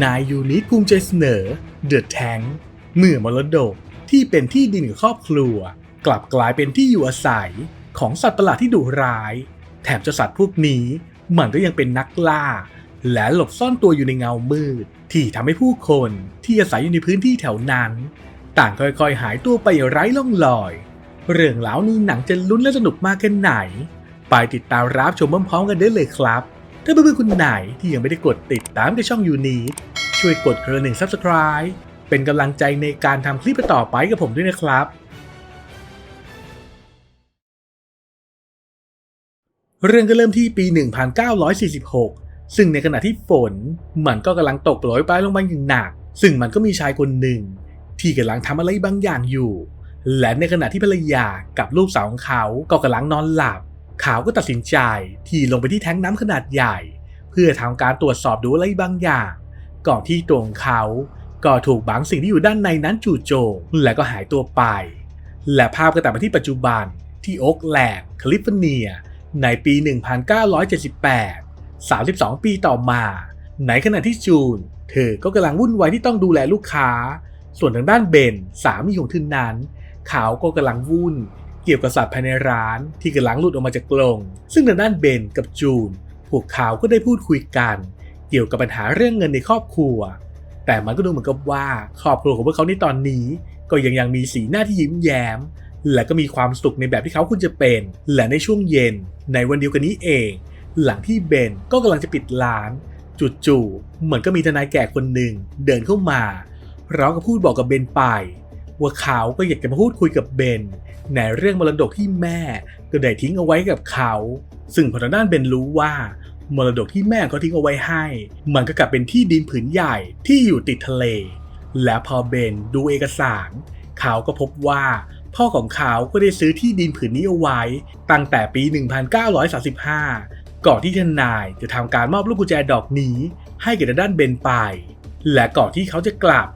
นายยูนิภูมิใจเสนอ The Tank เมื่อมรดกที่เป็นที่ดินของครอบครัว กลับกลายเป็นที่อยู่อาศัยของสัตว์ประหลาดที่ดุร้าย แถมเจ้าสัตว์พวกนี้ มันก็ยังเป็นนักล่า และหลบซ่อนตัวอยู่ในเงามืด ที่ทำให้ผู้คนที่อาศัยอยู่ในพื้นที่แถวนั้น ต่างค่อยๆ หายตัวไปไร้ล่องลอย เรื่องเล่าวนี้หนังจะลุ้นและสนุกมากแค่ไหน ไปติดตามรับชมพร้อมๆกันได้เลยครับ ถ้าเพื่อนๆคุณไหนที่ยังไม่ได้กดติดตามกับช่องยูนีช่วยกดกระหนึ่ง Subscribe เป็นกำลังใจในการทำคลิปต่อไปกับผมด้วยนะครับ เรื่องก็เริ่มที่ปี 1946 ซึ่งในขณะที่ฝนมันก็กำลังตกโปรยปลายลงมาอย่างหนัก ซึ่งมันก็มีชายคนหนึ่ง ที่กำลังทำอะไรบางอย่างอยู่ และในขณะที่ภรรยากับลูกสาวของเขาก็กำลังนอนหลับ ขาก็ตัดสินใจที่ลงไปที่แท้งน้ำขนาดใหญ่ เพื่อทำการตรวจสอบดูอะไรบางอย่าง ก่อนที่ตัวของเขาก็ถูกบางสิ่งที่อยู่ด้านในนั้นจู่โจมและก็หายตัวไป และภาพก็ตัดมาที่ปัจจุบันที่โอ๊กแลนด์แคลิฟอร์เนีย ในปี 1978 32 ปีต่อมา ในขณะที่จูน เธอก็กำลังวุ่นวายที่ต้องดูแลลูกค้า ส่วนทางด้านเบนสามีของเธอนั้น เขาก็กำลังวุ่น เกี่ยวกับสัตว์ภายในร้านที่กำลังหลุดออกมาจากกรงซึ่งทางด้านเบนกับจูน พวกเขาก็ได้พูดคุยกัน เกี่ยวกับปัญหาเรื่องเงินในครอบครัว แต่มันก็ดูเหมือนกับว่าครอบครัวของพวกเขาในตอนนี้ ก็ยังยังมีสีหน้าที่ยิ้มแย้ม และก็มีความสุขในแบบที่เขาควรจะเป็น และในช่วงเย็น ในวันเดียวกันนี้เอง หลังที่เบนก็กำลังจะปิดร้านจู่ๆเหมือนก็มีทนายแก่คนหนึ่งเดินเข้ามาพร้อมกับพูดบอกกับเบนไปว่าเขาก็อยากจะมาพูดคุยกับเบน ในเรื่องมรดกที่แม่ก็ได้ทิ้งเอาไว้กับเขา ซึ่งพอทางด้านเบนรู้ว่ามรดกที่แม่เขาทิ้งเอาไว้ให้ มันก็กลับเป็นที่ดินผืนใหญ่ที่อยู่ติดทะเล และพอเบนดูเอกสาร เขาก็พบว่าพ่อของเขาก็ได้ซื้อที่ดินผืนนี้เอาไว้ ตั้งแต่ปี 1935 ก่อนที่ทนายจะทำการมอบลูกกุญแจดอกนี้ ให้กับทางด้านเบนไป และก่อนที่เขาจะกลับ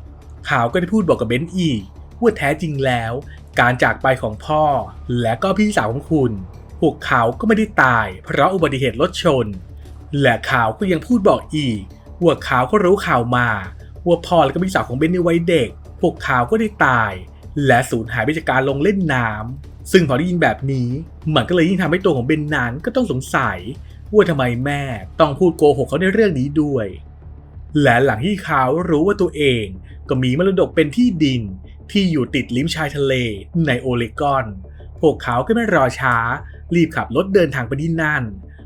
เขาก็ได้พูดบอกกับเบนอีกว่าแท้จริงแล้ว การจากไปของพ่อ และก็พี่สาวของคุณ พวกเขาก็ไม่ได้ตาย เพราะอุบัติเหตุรถชน และข่าวก็ยังพูดบอกอีกว่าข่าวก็รู้ข่าวมาว่าพ่อและก็พี่สาวของเบนในวัยเด็ก พวกเขาก็ได้ตาย และสูญหายไปจากการลงเล่นน้ำซึ่งพอได้ยินแบบนี้มันก็เลยยิ่งทำให้ตัวของเบนนั้นก็ต้องสงสัยว่าทำไมแม่ต้องพูดโกหกเขาในเรื่องนี้ด้วย และหลังที่เขารู้ว่าตัวเองก็มีมรดกเป็นที่ดิน ที่อยู่ติดริมชายทะเลในโอเลกอน พวกเขาก็ไม่รอช้า รีบขับรถเดินทางไปที่นั่น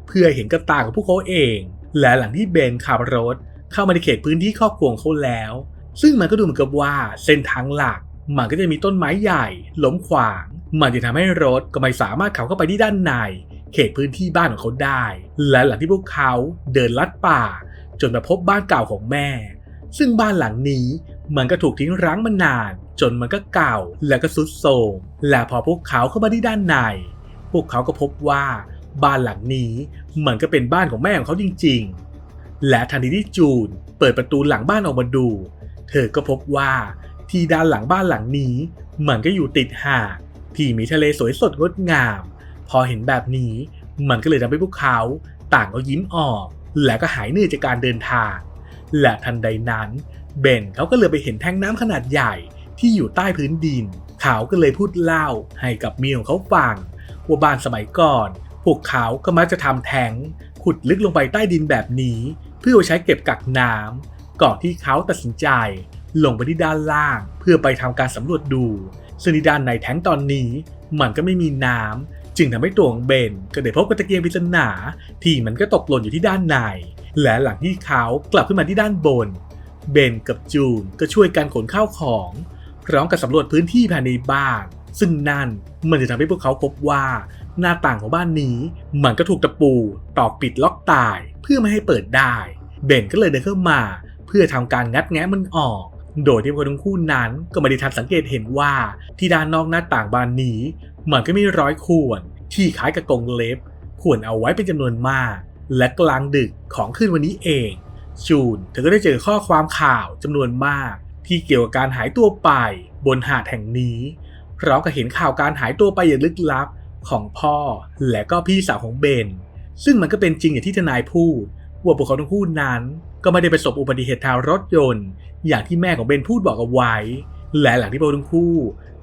เพื่อเห็นกับตาของพวกเขาเอง และหลังที่เบนขับรถเข้ามาในเขตพื้นที่ครอบครัวเขาแล้ว ซึ่งมันก็ดูเหมือนกับว่าเส้นทางหลักมันก็จะมีต้นไม้ใหญ่ล้มขวาง มันจะทำให้รถก็ไม่สามารถขับเข้าไปที่ด้านใน เขตพื้นที่บ้านของเขาได้ และหลังที่พวกเขาเดินลัดป่า จนมาพบบ้านเก่าของแม่ ซึ่งบ้านหลังนี้มันก็ถูกทิ้งร้างมานาน จนมันก็เก่าแล้วก็สุดโทรมและพอพวกเขาเข้ามาที่ด้านใน พวกเขาก็พบว่าบ้านหลังนี้มันก็เป็นบ้านของแม่ของเขาจริง ๆ และทันทีที่จูนเปิดประตูหลังบ้านออกมาดู เธอก็พบว่าที่ด้านหลังบ้านหลังนี้ มันก็อยู่ติดหาดที่มีทะเลสวยสดงดงาม พอเห็นแบบนี้ มันก็เลยทำให้พวกเขาต่างก็ยิ้มออก และก็หายเหนื่อยจากการเดินทาง และทันใดนั้น เบนเขาก็เลยไปเห็นแท้งน้ำขนาดใหญ่ ที่อยู่ใต้พื้นดิน เขาก็เลยพูดเล่าให้กับเมียของเขาฟังว่าบ้านสมัยก่อน พวกเขาก็มักจะทำแทงขุดลึกลงไปใต้ดินแบบนี้ เพื่อใช้เก็บกักน้ำก่อนที่เขาตัดสินใจ ลงไปที่ด้านล่าง เพื่อไปทำการสำรวจดู ซึ่งที่ด้านในแทงตอนนี้ มันก็ไม่มีน้ำจึงทำให้ตัวของเบนก็ได้พบกับตะเกียงปริศนาที่มันก็ตกหล่นอยู่ที่ด้านใน และหลังที่เขากลับขึ้นมาที่ด้านบน เบนกับจูนก็ช่วยกันขนข้าวของ พร้อมกับสำรวจพื้นที่ภายในบ้าน ซึ่งนั่นมันจะทำให้พวกเขาพบว่าหน้าต่างของบ้านนี้มันก็ถูกตะปูตอกปิดล็อกตายเพื่อไม่ให้เปิดได้ เบนก็เลยเดินเข้ามา เพื่อทำการงัดแงะมันออก โดยที่คนทั้งคู่นั้นก็ไม่ได้ทันสังเกตเห็นว่าที่ด้านนอกหน้าต่างบานนี้ มันก็มีร้อยข่วน ที่คล้ายกับกรงเล็บข่วนเอาไว้เป็นจำนวนมาก และกลางดึกของคืนวันนี้เองจูนเธอก็ได้เจอข้อความข่าวจำนวนมาก ที่เกี่ยวกับการหายตัวไปบนหาดแห่งนี้พร้อมกับเห็นข่าวการหายตัวไปอย่างลึกลับของพ่อและก็พี่สาวของเบน ซึ่งมันก็เป็นจริงอย่างที่ทนายพูด ว่าพวกเขาทั้งคู่นั้นก็ไม่ได้ประสบอุบัติเหตุทางรถยนต์ อย่างที่แม่ของเบนพูดบอกเอาไว้ และหลังที่พวกทั้งคู่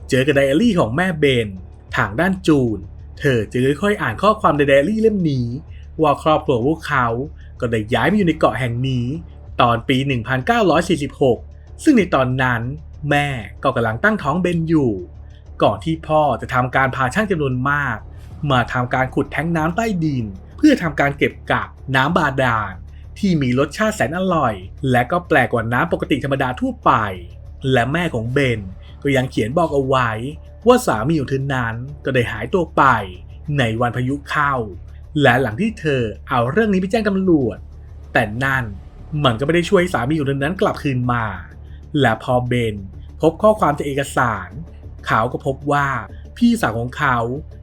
เจอกับไดอารี่ของแม่เบนทางด้านจูน เธอจะค่อยๆอ่านข้อความในไดอารี่เล่มนี้ ว่าครอบครัวพวกเขา ก็ได้ย้ายมาอยู่ในเกาะแห่งนี้ ตอนปี 1946 ซึ่งในตอนนั้นแม่ก็กำลังตั้งท้องเบนอยู่ ก่อนที่พ่อจะทำการพาช่างจำนวนมาก มาทำการขุดแท้งน้ำใต้ดิน เพื่อทำการเก็บกักน้ำบาดาลที่มีรสชาติแสนอร่อย และก็แปลกกว่าน้ำปกติธรรมดาทั่วไป และแม่ของเบนก็ยังเขียนบอกเอาไว้ ว่าสามีของเธอนั้นก็ได้หายตัวไป ในวันพายุเข้า และหลังที่เธอเอาเรื่องนี้ไปแจ้งตำรวจ แต่นั่นมันก็ไม่ได้ช่วยสามีของเธอนั้นกลับคืนมา และพอเบน พบข้อความจากเอกสาร เขาก็พบว่าพี่สาวของเขา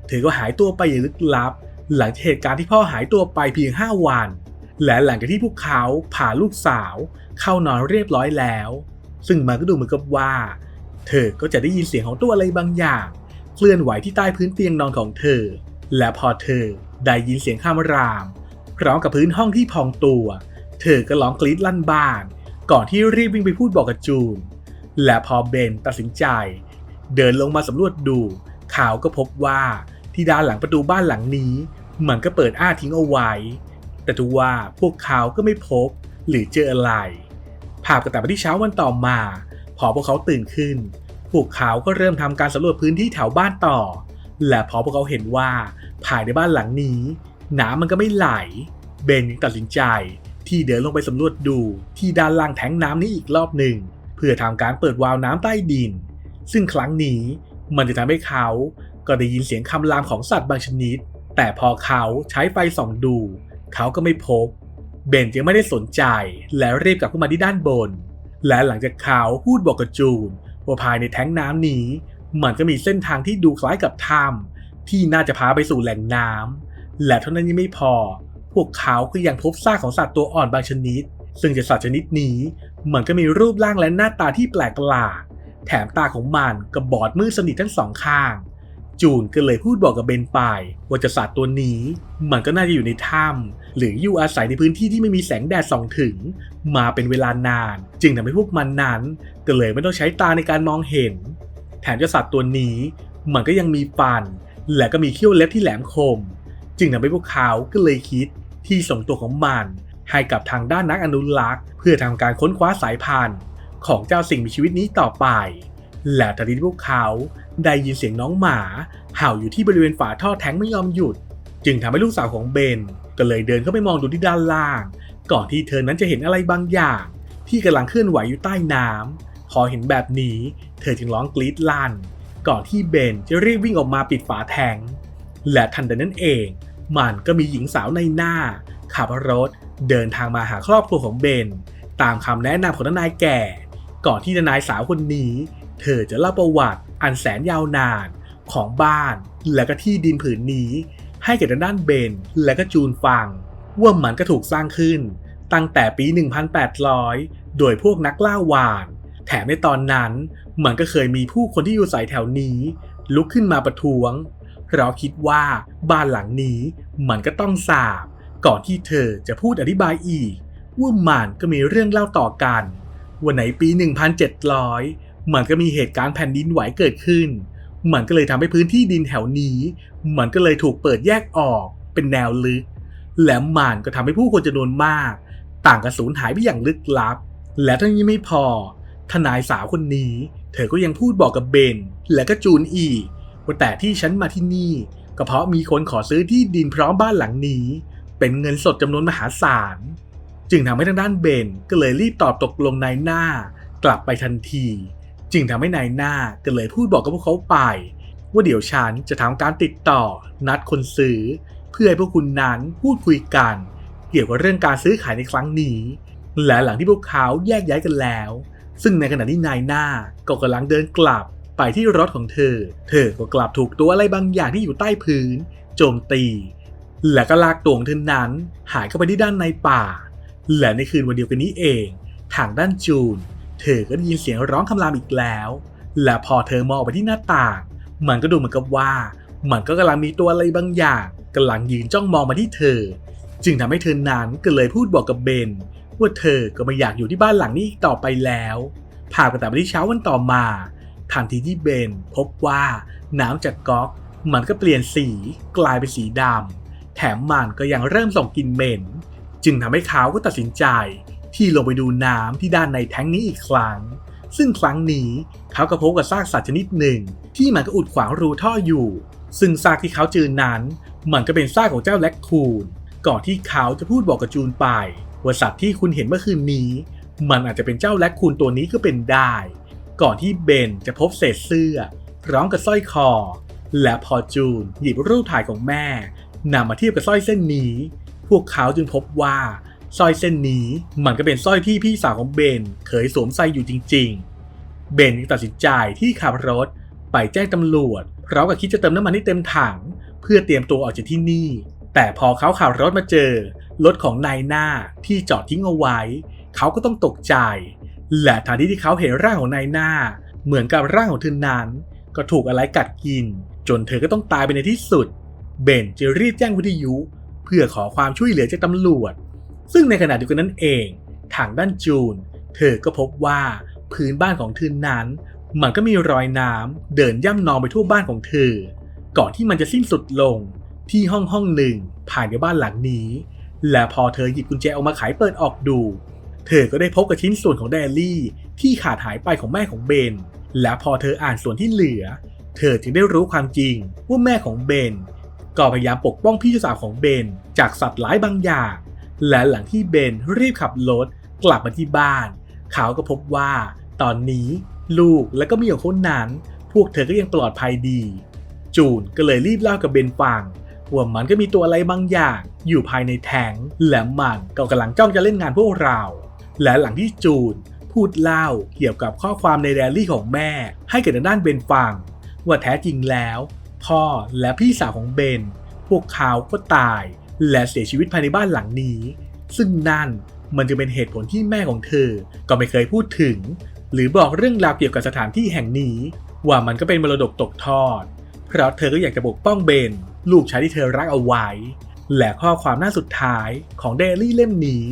เธอก็หายตัวไปอย่างลึกลับ หลังจากเหตุการณ์ที่พ่อหายตัวไปเพียง 5 วัน และหลังจากที่พวกเขาพาลูกสาว เข้านอนเรียบร้อยแล้ว ซึ่งมันก็ดูเหมือนกับว่า เธอก็จะได้ยินเสียงของตัวอะไรบางอย่าง เคลื่อนไหวที่ใต้พื้นเตียงนอนของเธอ และพอเธอได้ยินเสียงข้ามรามพร้อมกับพื้นห้องที่พองตัว เธอก็ร้องกรีดลั่นบ้าน ก่อนที่รีบวิ่งไปพูดบอกกับจูน และพอเบนตัดสินใจ เดินลงมาสำรวจดูเขาวก็พบว่าที่ด้านหลังประตูบ้านหลังนี้ มันก็เปิดอ้าทิ้งเอาไว้ แต่ทว่าพวกเขาก็ไม่พบหรือเจออะไร ภาพก็ตัดไปที่เช้าวันต่อมา พอพวกเขาตื่นขึ้น พวกเขาก็เริ่มทำการสำรวจพื้นที่แถวบ้านต่อ และพอพวกเขาเห็นว่าภายในบ้านหลังนี้ น้ำมันก็ไม่ไหล เบนจึงตัดสินใจ ที่เดินลงไปสำรวจดูที่ด้านล่างแทงน้ำนี้อีกรอบหนึ่ง เพื่อทำการเปิดวาล์วน้ำใต้ดิน ซึ่งครั้งนี้มันจะทำให้เขาก็ได้ยินเสียงคำรามของสัตว์บางชนิด แต่พอเขาใช้ไฟส่องดู เขาก็ไม่พบ เบนจึงไม่ได้สนใจและรีบกลับขึ้นมาที่ด้านบน และหลังจากเขาพูดบอกกับจูนว่าภายในแท้งน้ำนี้ มันก็มีเส้นทางที่ดูคล้ายกับถ้ำที่น่าจะพาไปสู่แหล่งน้ำและเท่านั้นยังไม่พอ พวกเขาก็ยังพบซากของสัตว์ตัวอ่อนบางชนิด ซึ่งจะสัตว์ชนิดนี้มันก็มีรูปร่างและหน้าตาที่แปลกประหลาด แถมตาของมันก็บอดมืดสนิททั้งสองข้าง จูนก็เลยพูดบอกกับเบนไปว่าจะสัตว์ตัวนี้ มันก็น่าจะอยู่ในถ้ำหรืออยู่อาศัยในพื้นที่ที่ไม่มีแสงแดดส่องถึง มาเป็นเวลานาน จึงทำให้พวกมันนั้นก็เลยไม่ต้องใช้ตาในการมองเห็น แถมเจ้าสัตว์ตัวนี้ มันก็ยังมีฟัน และก็มีเขี้ยวเล็บที่แหลมคม จึงทำให้พวกเขาก็เลยคิด ที่ส่งตัวของมันให้กับทางด้านนักอนุรักษ์ เพื่อทำการค้นคว้าสายพันธุ์ ของเจ้าสิ่งมีชีวิตนี้ต่อไป และทันทีที่พวกเขาได้ยินเสียงน้องหมา เห่าอยู่ที่บริเวณฝาท่อแท้งไม่ยอมหยุด จึงทำให้ลูกสาวของเบน ก็เลยเดินเข้าไปมองดูที่ด้านล่าง ก่อนที่เธอนั้นจะเห็นอะไรบางอย่าง ที่กำลังเคลื่อนไหวอยู่ใต้น้ำพอเห็นแบบนี้ เธอจึงร้องกรีดลั่น ก่อนที่เบนจะรีบวิ่งออกมาปิดฝาแทงและทันใดนั้นเอง มันก็มีหญิงสาวในหน้า ขับรถเดินทางมาหาครอบครัวของเบน ตามคำแนะนำของนายแก่ ก่อนที่นายสาวคนนี้ เธอจะเล่าประวัติอันแสนยาวนานของบ้านและก็ที่ดินผืนนี้ ให้แก่ทางด้านเบนและก็จูนฟัง ว่ามันก็ถูกสร้างขึ้น ตั้งแต่ปี 1800 โดยพวกนักล่าวาน แถมในตอนนั้นมันก็เคยมีผู้คนที่อยู่ใส่แถวนี้ ลุกขึ้นมาประท้วง เราคิดว่าบ้านหลังนี้มันก็ต้องสาบ ก่อนที่เธอจะพูดอธิบายอีก ว่ามันก็มีเรื่องเล่าต่อกัน วันไหนปี 1700 มันก็มีเหตุการณ์แผ่นดินไหวเกิดขึ้น มันก็เลยทำให้พื้นที่ดินแถวนี้ มันก็เลยถูกเปิดแยกออกเป็นแนวลึก และมันก็ทำให้ผู้คนจำนวนมาก ต่างกระสูญหายไปอย่างลึกลับ และทั้งนี้ไม่พอทนายสาวคนนี้ เธอก็ยังพูดบอกกับเบนและก็จูนอีก ว่าแต่ที่ฉันมาที่นี่ก็เพราะมีคนขอซื้อที่ดินพร้อมบ้านหลังนี้ เป็นเงินสดจำนวนมหาศาล จึงทำให้ทางด้านเบนก็เลยรีบตอบตกลงนายหน้ากลับไปทันที จึงทำให้นายหน้าก็เลยพูดบอกกับพวกเขาไป ว่าเดี๋ยวฉันจะทำการติดต่อ นัดคนซื้อ เพื่อให้พวกคุณนั้นพูดคุยกัน เกี่ยวกับเรื่องการซื้อขายในครั้งนี้ และหลังที่พวกเขาแยกย้ายกันแล้ว ซึ่งในขณะที่นายหน้าก็กำลังเดินกลับ ไปที่รถของเธอ เธอก็กลับถูกตัวอะไรบางอย่างที่อยู่ใต้พื้น โจมตี และก็ลากตัวของเธอนั้น หายเข้าไปที่ด้านในป่า และในคืนวันเดียวกันนี้เอง ทางด้านจูน เธอก็ได้ยินเสียงร้องคำรามอีกแล้ว และพอเธอมองไปที่หน้าต่าง มันก็ดูเหมือนกับว่า มันก็กำลังมีตัวอะไรบางอย่างกำลังยืนจ้องมองมาที่เธอ จึงทำให้เธอนั้นก็เลยพูดบอกกับเบนว่าเธอก็ไม่อยากอยู่ที่บ้านหลังนี้อีกต่อไปแล้วพากันแต่ไปที่เช้าวันต่อมา ทันทีที่เบนพบว่าน้ำจากก๊อกมันก็เปลี่ยนสีกลายเป็นสีดำแถมมันก็ยังเริ่มส่งกลิ่นเหม็น จึงทำให้เขาก็ตัดสินใจที่ลงไปดูน้ำที่ด้านในแท้งนี้อีกครั้ง ซึ่งครั้งนี้เขาก็พบกับซากสัตว์ชนิดหนึ่ง ที่มันก็อุดขวางรูท่ออยู่ ซึ่งซากที่เขาเจอนั้น มันก็เป็นซากของเจ้าแลคคูนก่อนที่เขาจะพูดบอกกับจูนไปว่าสัตว์ที่คุณเห็นเมื่อคืนนี้ มันอาจจะเป็นเจ้าแลคคูนตัวนี้ก็เป็นได้ ก่อนที่เบนจะพบเศษเสื้อ พร้อมกับสร้อยคอ และพอจูนหยิบรูปถ่ายของแม่นำมาเทียบกับสร้อยเส้นนี้ พวกเขาจึงพบว่าสร้อยเส้นนี้มันก็เป็นสร้อยที่พี่สาวของเบนเคยสวมใส่อยู่จริง ๆ เบนตัดสินใจที่ขับรถไปแจ้งตำรวจพร้อมกับคิดจะเติมน้ำมันให้เต็มถัง เพื่อเตรียมตัวออกจากที่นี่ แต่พอเขาขับรถมาเจอรถของนายหน้าที่จอดทิ้งเอาไว้ เขาก็ต้องตกใจ และทันทีที่เขาเห็นร่างของนายหน้า เหมือนกับร่างของเธอนั้น ก็ถูกอะไรกัดกิน จนเธอก็ต้องตายไปในที่สุด เบนจะรีบแจ้งวิทยุ เพื่อขอความช่วยเหลือจากตำรวจ ซึ่งในขณะเดียวกันนั้นเองทางด้านจูน เธอก็พบว่าพื้นบ้านของเธอนั้น มันก็มีรอยน้ำเดินย่ำนองไปทั่วบ้านของเธอ ก่อนที่มันจะสิ้นสุดลงที่ห้องห้องหนึ่งภายในบ้านหลังนี้ และพอเธอหยิบกุญแจออกมาไขเปิดออกดู เธอก็ได้พบกับชิ้นส่วนของแดลี่ ที่ขาดหายไปของแม่ของเบน และพอเธออ่านส่วนที่เหลือ เธอจึงได้รู้ความจริงว่าแม่ของเบนก็พยายามปกป้องพี่สาวของเบนจากสัตว์ร้ายบางอย่าง และหลังที่เบนรีบขับรถกลับมาที่บ้าน เขาก็พบว่า ตอนนี้ลูกและก็มีของคนนั้น พวกเธอก็ยังปลอดภัยดี จูนก็เลยรีบเล่ากับเบนฟังว่ามันก็มีตัวอะไรบางอย่าง อยู่ภายในแทงและมันก็กำลังจ้องจะเล่นงานพวกเรา และหลังที่จูนพูดเล่าเกี่ยวกับข้อความในแดรี่ของแม่ ให้กับทางด้านเบนฟัง ว่าแท้จริงแล้ว พ่อและพี่สาวของเบน พวกเขาก็ตาย และเสียชีวิตภายในบ้านหลังนี้ ซึ่งนั่นมันจะเป็นเหตุผลที่แม่ของเธอ ก็ไม่เคยพูดถึง หรือบอกเรื่องราวเกี่ยวกับสถานที่แห่งนี้ ว่ามันก็เป็นมรดกตกทอด เพราะเธอก็อยากจะปกป้องเบน ลูกชายที่เธอรักเอาไว้ และข้อความหน้าสุดท้ายของเดลี่เล่มนี้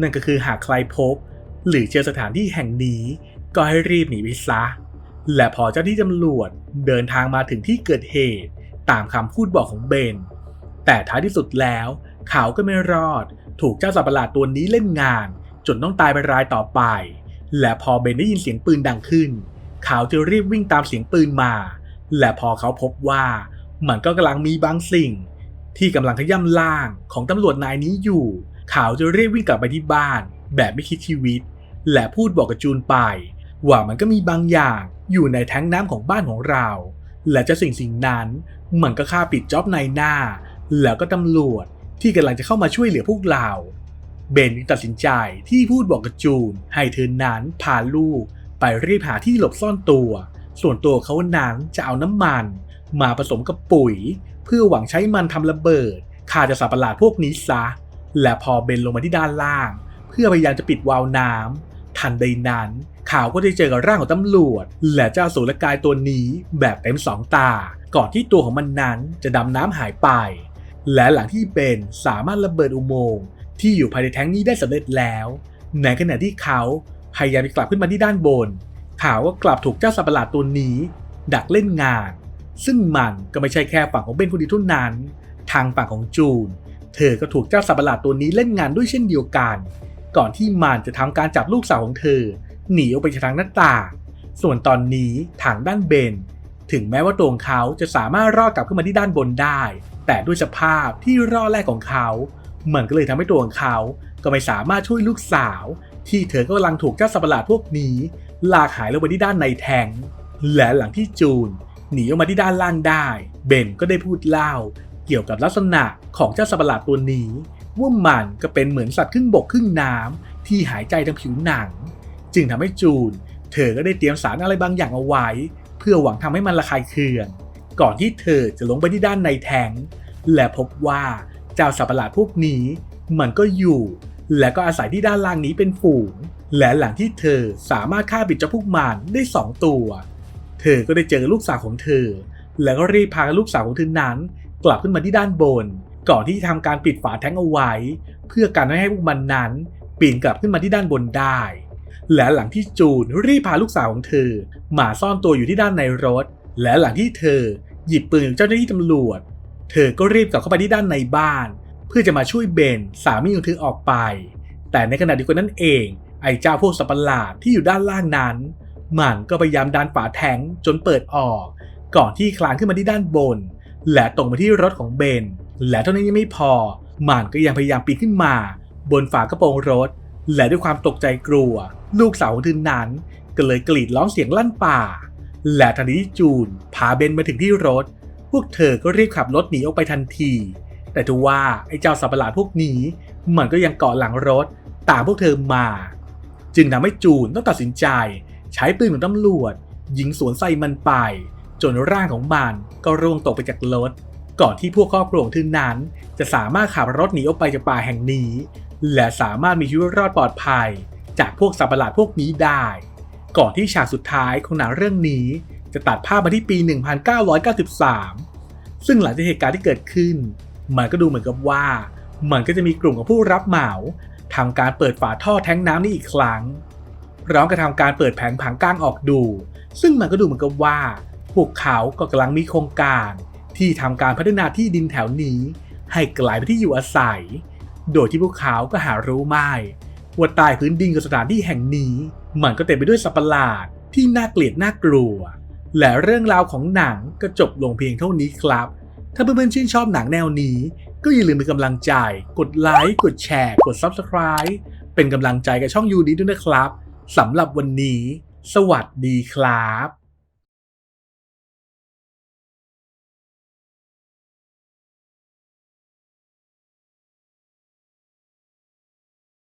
นั่นก็คือหากใครพบ หรือเจอสถานที่แห่งนี้ ก็ให้รีบหนีไปซะ และพอเจ้าที่ตำรวจเดินทางมาถึงที่เกิดเหตุ ตามคำพูดบอกของเบน แต่ท้ายที่สุดแล้วเขาก็ไม่รอด ถูกเจ้าสัตว์ประหลาดตัวนี้เล่นงาน จนต้องตายเป็นรายต่อไป และพอเบนได้ยินเสียงปืนดังขึ้น เขาจะรีบวิ่งตามเสียงปืนมา และพอเขาพบว่ามันก็กำลังมีบางสิ่ง ที่กำลังขย่ำล่างของตำรวจนายนี้อยู่ ขาจะรีบวิ่งกลับไปที่บ้าน แบบไม่คิดชีวิต และพูดบอกกับจูนไป ว่ามันก็มีบางอย่างอยู่ในแท้งน้ำของบ้านของเรา และจะสิ่งสิ่งนั้นมันก็ฆ่าปิดจ็อบในหน้า แล้วก็ตำรวจที่กำลังจะเข้ามาช่วยเหลือพวกเรา เบนตัดสินใจที่พูดบอกกับจูน ให้เธอนั้นพาลูกไปรีบหาที่หลบซ่อนตัว ส่วนตัวเขานั้นจะเอาน้ำมัน มาผสมกับปุ๋ย เพื่อหวังใช้มันทำระเบิดฆ่าจะสัตว์ประหลาดพวกนี้ซะ และพอเบนลงมาที่ด้านล่าง เพื่อพยายามจะปิดวาล์วน้ำทันใดนั้นข่าวก็ได้เจอกับร่างของตำรวจ และเจ้าสูรกายตัวนี้แบบเต็มสองตา ก่อนที่ตัวของมันนั้นจะดำน้ำหายไป และหลังที่เบนสามารถระเบิดอุโมงค์ที่อยู่ภายในแท้งนี้ได้สำเร็จแล้ว ในขณะที่เขาพยายามจะกลับขึ้นมาที่ด้านบน ข่าวก็กลับถูกเจ้าสัตว์ประหลาดตัวนี้ ดักเล่นงาน ซึ่งมันก็ไม่ใช่แค่ฝั่งของเบนคนเดียวเท่านั้น ทางฝั่งของจูน เธอก็ถูกเจ้าสัตว์ประหลาดตัวนี้เล่นงานด้วยเช่นเดียวกัน ก่อนที่มันจะทำการจับลูกสาวของเธอ หนีออกไปทางหน้าต่างส่วนตอนนี้ทางด้านเบน ถึงแม้ว่าตัวของเขาจะสามารถรอดกลับขึ้นมาที่ด้านบนได้ แต่ด้วยสภาพที่รอดแรกของเขามันก็เลยทำให้ตัวของเขาก็ไม่สามารถช่วยลูกสาว ที่เธอก็กำลังถูกเจ้าสัตว์ประหลาดพวกนี้ ลากหายลงไปที่ด้านในแทงและหลังที่จูนหนีออกมาที่ด้านล่างได้ เบนก็ได้พูดเล่า เกี่ยวกับลักษณะของเจ้าสัตว์ประหลาดตัวนี้ ว่ามันก็เป็นเหมือนสัตว์ครึ่งบกครึ่งน้ำที่หายใจทางผิวหนัง จึงทำให้จูน เธอก็ได้เตรียมสารอะไรบางอย่างเอาไว้ เพื่อหวังทำให้มันระคายเคือง ก่อนที่เธอจะลงไปที่ด้านในแทงและพบว่าเจ้าสัตว์ประหลาดพวกนี้ มันก็อยู่ และก็อาศัยที่ด้านล่างนี้เป็นฝูง และหลังที่เธอสามารถฆ่าปิดเจ้าพวกมันได้สองตัว เธอก็ได้เจอลูกสาวของเธอ แล้วก็รีบพาลูกสาวของเธอนั้น กลับขึ้นมาที่ด้านบน ก่อนที่ทำการปิดฝาแท้งเอาไว้ เพื่อกันไม่ให้พวกมันนั้นปีนกลับขึ้นมาที่ด้านบนได้ และหลังที่จูนรีบพาลูกสาวของเธอมาซ่อนตัวอยู่ที่ด้านในรถ และหลังที่เธอหยิบปืนของเจ้าหน้าที่ตำรวจ เธอก็รีบกลับเข้าไปที่ด้านในบ้าน เพื่อจะมาช่วยเบนสามีของเธอออกไป แต่ในขณะเดียวกันนั่นเอง ไอ้เจ้าพวกสัตว์ปะหลาดที่อยู่ด้านล่างนั้นมันก็พยายามดันฝาแทงจนเปิดออก ก่อนที่คลานขึ้นมาที่ด้านบน และตรงมาที่รถของเบน และเท่านั้นยังไม่พอมันก็ยังพยายามปีนขึ้นมา บนฝากระโปรงรถ และด้วยความตกใจกลัว ลูกสาวของเธอนั้น ก็เลยกรีดร้องเสียงลั่นป่า และทันทีที่จูนพาเบนมาถึงที่รถ พวกเธอก็รีบขับรถหนีออกไปทันที แต่ทว่าไอ้เจ้าสัตว์ประหลาดพวกนี้มันก็ยังเกาะหลังรถตามพวกเธอมา จึงทำให้จูนต้องตัดสินใจ ใช้ปืนของตำรวจยิงสวนใส่มันไป จนร่างของมันก็ร่วงตกไปจากรถ ก่อนที่พวกครอบครัวของเธอนั้น จะสามารถขับรถหนีออกไปจากป่าแห่งนี้ และสามารถมีชีวิตรอดปลอดภัย จากพวกสัตว์ประหลาดพวกนี้ได้ ก่อนที่ฉากสุดท้ายของหนังเรื่องนี้ จะตัดภาพมาที่ปี 1993 ซึ่งหลังจากเหตุการณ์ที่เกิดขึ้น มันก็ดูเหมือนกับว่า มันก็จะมีกลุ่มของผู้รับเหมาทำการเปิดฝาท่อแท้งน้ำนี้อีกครั้งพร้อมกับทำการเปิดแผงผังก้างออกดู ซึ่งมันก็ดูเหมือนกับว่า พวกเขาก็กำลังมีโครงการ ที่ทำการพัฒนาที่ดินแถวนี้ ให้กลายเป็นที่อยู่อาศัย โดยที่พวกเขาก็หารู้ไม่ว่าใต้พื้นดินของสถานที่แห่งนี้ มันก็เต็มไปด้วยสัตว์ประหลาดที่น่าเกลียดน่ากลัว และเรื่องราวของหนังก็จบลงเพียงเท่านี้ครับ ถ้าเพื่อนๆชื่นชอบหนังแนวนี้ ก็อย่าลืมเป็นกำลังใจ กดไลค์ กดแชร์ กด Subscribe เป็นกำลังใจกับช่องยูดีด้วยนะครับสำหรับวันนี้ สวัสดีครับ